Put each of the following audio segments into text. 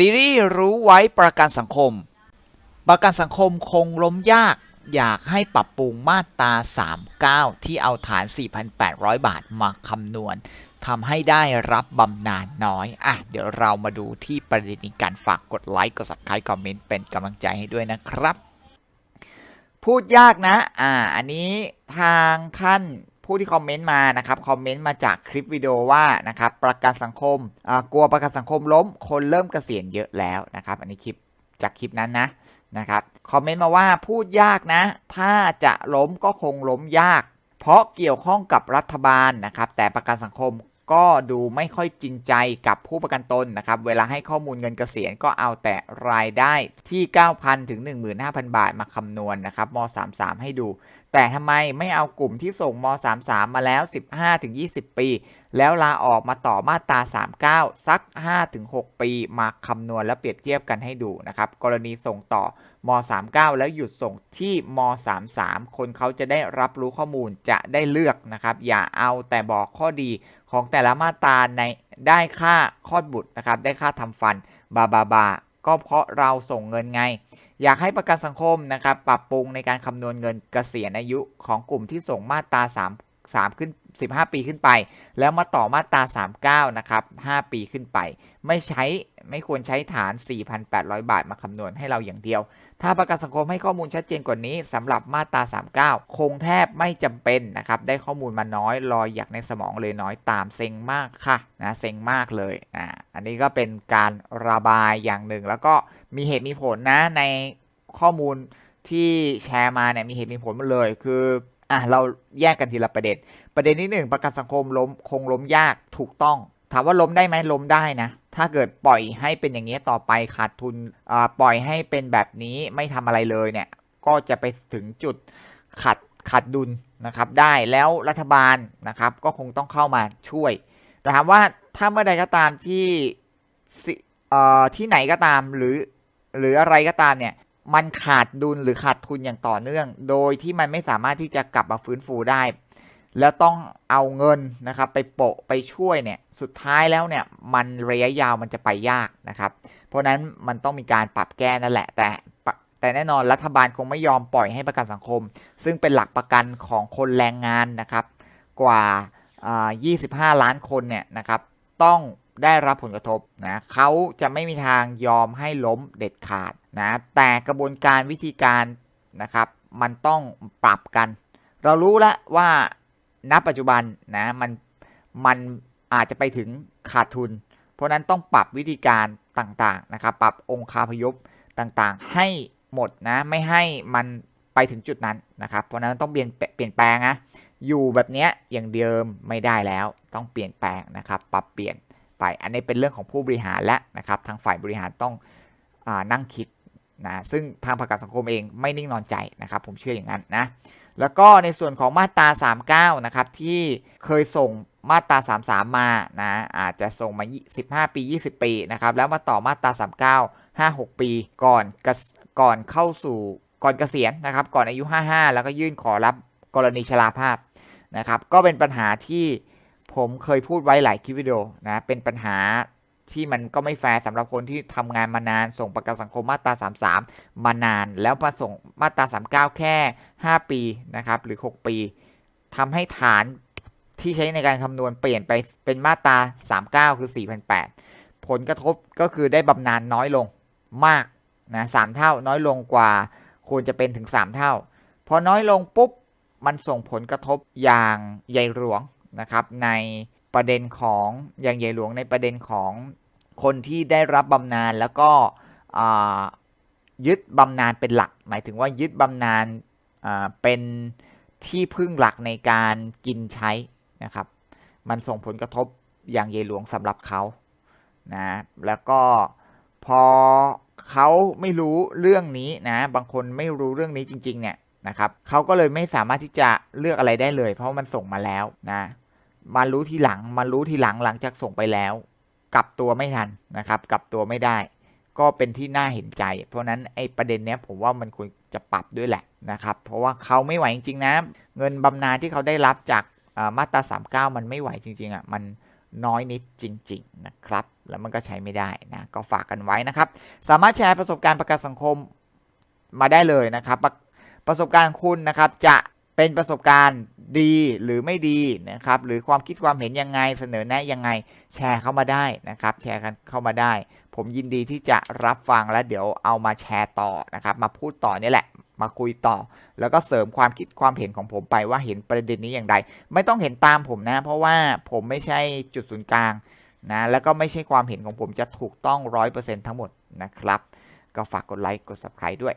ซีรีส์รู้ไว้ประกันสังคม ประกันสังคมคงล้มยาก อยากให้ปรับปรุงมาตรา 39 ที่เอาฐาน 4,800 บาทมาคำนวณทำให้ได้รับบำนาญน้อย อะ เดี๋ยวเรามาดูที่ประเด็นนี้กันฝากกดไลค์ กด subscribe คอมเมนต์ เป็นกำลังใจให้ด้วยนะครับ พูดยากนะ อ่า อันนี้ทางท่าน ผู้ที่คอมเมนต์มานะครับคอมเมนต์มาจากคลิปวิดีโอว่านะครับประกันสังคมกลัวประกันสังคมล้ม คนเริ่มเกษียณเยอะแล้วนะครับ อันนี้คลิปจากคลิปนั้นนะนะครับคอมเมนต์มาว่าพูดยากนะ ถ้าจะล้มก็คงล้มยาก เพราะเกี่ยวข้องกับรัฐบาลนะครับ แต่ประกันสังคมก็ดูไม่ค่อยจริงใจกับผู้ประกันตนนะครับ เวลาให้ข้อมูลเงินเกษียณก็เอาแต่รายได้ที่ 9,000 ถึง 15,000 บาทมาคำนวณนะครับม 33 ให้ดู แต่ทำไมไม่เอากลุ่มที่ส่งม 33 มาแล้ว 15-20 ปี แล้วลาออกมาต่อมาตรา 39 สัก 5-6 ปีมาคำนวณและเปรียบเทียบกันให้ดูนะครับ กรณีส่งต่อม 39 แล้วหยุดส่งที่ม 33 คนเขาจะได้รับรู้ข้อมูลจะได้เลือกนะครับ อย่าเอาแต่บอกข้อดีของแต่ละมาตราในได้ค่าคลอดบุตรนะครับ ได้ค่าทำฟันบาบาบาก็เพราะเราส่งเงินไง อยากให้ประกันสังคมนะครับปรับปรุงในการคำนวณเงินเกษียณอายุของกลุ่มที่ส่งมาตรา3 3ขึ้น 15 ปีขึ้นไป แล้วมาต่อมาตรา 39 นะครับ 5 ปีขึ้นไป ไม่ใช้ไม่ควรใช้ฐาน 4,800 บาทมาคำนวณให้เราอย่างเดียว ถ้าประกันสังคมให้ข้อมูลชัดเจนกว่านี้สำหรับมาตรา 39 คงแทบไม่จำเป็นนะครับ ได้ข้อมูลมาน้อยรอยอยากในสมองเลยน้อยตามเซ็งมากค่ะนะเซ็งมากเลยอ่าอันนี้ก็เป็นการระบายอย่างหนึ่ง แล้วก็มีเหตุมีผลนะในข้อมูลที่แชร์มาเนี่ยมีเหตุมีผลหมดเลยคือ อะเราแยกกันทีละประเด็น ประเด็นที่หนึ่งประกันสังคมล้มคงล้มยากถูกต้อง ถามว่าล้มได้ไหมล้มได้นะ ถ้าเกิดปล่อยให้เป็นอย่างนี้ต่อไปขาดทุนอ่าปล่อยให้เป็นแบบนี้ไม่ทำอะไรเลยเนี่ย ก็จะไปถึงจุดขาดขาดดุลนะครับได้แล้วรัฐบาลนะครับก็คงต้องเข้ามาช่วย แต่ถามว่าถ้าเมื่อใดก็ตามที่เอ่อที่ไหนก็ตามหรือหรืออะไรก็ตามเนี่ย มันขาดดุลหรือขาดทุนอย่างต่อเนื่อง โดยที่มันไม่สามารถที่จะกลับมาฟื้นฟูได้ แล้วต้องเอาเงินนะครับไปโปะไปช่วยเนี่ยสุดท้ายแล้วเนี่ยมันระยะยาวมันจะไปยากนะครับ เพราะนั้นมันต้องมีการปรับแก้นั่นแหละ แต่แต่แน่นอนรัฐบาลคงไม่ยอมปล่อยให้ประกันสังคม ซึ่งเป็นหลักประกันของคนแรงงานนะครับ กว่า 25 ล้านคนเนี่ยนะครับ ต้อง ได้รับผลกระทบนะเขาจะไม่มีทางยอมให้ล้มเด็ดขาดนะแต่กระบวนการวิธีการนะครับมันต้องปรับกัน เรารู้แล้วว่าณปัจจุบันนะมันมันอาจจะไปถึงขาดทุน เพราะนั้นต้องปรับวิธีการต่างๆนะครับปรับองค์คาพยพต่างๆ ให้หมดนะไม่ให้มันไปถึงจุดนั้นนะครับเพราะนั้นต้องเปลี่ยนเปลี่ยนแปลงนะอยู่แบบเนี้ยอย่างเดิมไม่ได้แล้วต้องเปลี่ยนแปลงนะครับ ปรับเปลี่ยน ไป อันนี้เป็นเรื่องของผู้บริหารและนะครับทางฝ่ายบริหารต้องอนั่งคิดนะซึ่งทางประกันสังคมเองไม่นิ่งนอนใจนะครับ ผมเชื่ออย่างนั้นนะแล้วก็ในส่วนของมาตรา 39 นะครับ ที่เคยส่งมาตรา 33 มานะอาจจะส่งมา 15 ปี 20 ปีนะครับแล้วมาต่อมาตรา 39 5-6 ปีก่อนกษก่อนเข้าสู่ก่อนเกษียณนะครับ ก่อนอายุ 55 แล้วก็ยื่นขอรับกรณีชราภาพนะครับ ก็เป็นปัญหาที่ ผมเคยพูดไว้หลายคลิปวิดีโอนะ เป็นปัญหาที่มันก็ไม่แฟร์สำหรับคนที่ทำงานมานาน ส่งประกันสังคมมาตรา 33 มานาน แล้วมาส่งมาตรา 39 แค่ 5 ปีนะครับหรือ 6 ปีทำให้ฐานที่ใช้ในการคำนวณเปลี่ยนไปเป็นมาตรา 39 คือ 4,800 ผลกระทบก็คือได้บำนาญน้อยลงมากนะสเท่าน้อยลงกว่าควรจะเป็นถึง 3 เท่า พอน้อยลงปุ๊บ มันส่งผลกระทบอย่างใหญ่หลวง นะครับในประเด็นของอย่างใหญ่หลวงในประเด็นของคนที่ได้รับบำนาญแล้วก็ยึดบำนาญเป็นหลัก หมายถึงว่ายึดบำนาญเป็นที่พึ่งหลักในการกินใช้นะครับ มันส่งผลกระทบอย่างใหญ่หลวงสำหรับเขานะแล้วก็พอเขาไม่รู้เรื่องนี้นะ บางคนไม่รู้เรื่องนี้จริง ๆ เนี่ย นะครับเขาก็เลยไม่สามารถที่จะเลือกอะไรได้เลย เพราะมันส่งมาแล้วนะมารู้ทีหลังมารู้ทีหลังหลังจากส่งไปแล้ว กลับตัวไม่ทันนะครับกลับตัวไม่ได้ ก็เป็นที่น่าเห็นใจ เพราะนั้นไอ้ประเด็นเนี้ยผมว่ามันควรจะปรับด้วยแหละนะครับ เพราะว่าเขาไม่ไหวจริงๆนะเงินบำนาญที่เขาได้รับจากอ่ามาตรา39 มันไม่ไหวจริงๆอะมันน้อยนิดจริง ๆ นะครับ แล้วมันก็ใช้ไม่ได้นะ ก็ฝากกันไว้นะครับ สามารถแชร์ประสบการณ์ประกันสังคมมาได้เลยนะครับ ประสบการณ์คุณนะครับจะเป็นประสบการณ์ดีหรือไม่ดีนะครับหรือความคิดความเห็นยังไงเสนอแนะยังไงแชร์เข้ามาได้นะครับแชร์กันเข้ามาได้ ผมยินดีที่จะรับฟังและเดี๋ยวเอามาแชร์ต่อนะครับมาพูดต่อนี่แหละ มาคุยต่อ แล้วก็เสริมความคิดความเห็นของผมไปว่าเห็นประเด็นนี้อย่างไร ไม่ต้องเห็นตามผมนะ เพราะว่าผมไม่ใช่จุดศูนย์กลางนะแล้วก็ไม่ใช่ความเห็นของผมจะถูกต้องร้อยเปอร์เซ็นต์ทั้งหมดนะครับ ก็ฝากกดไลค์กด subscribe ด้วย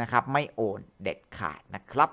นะครับ ไม่โอนเด็ดขาดนะครับ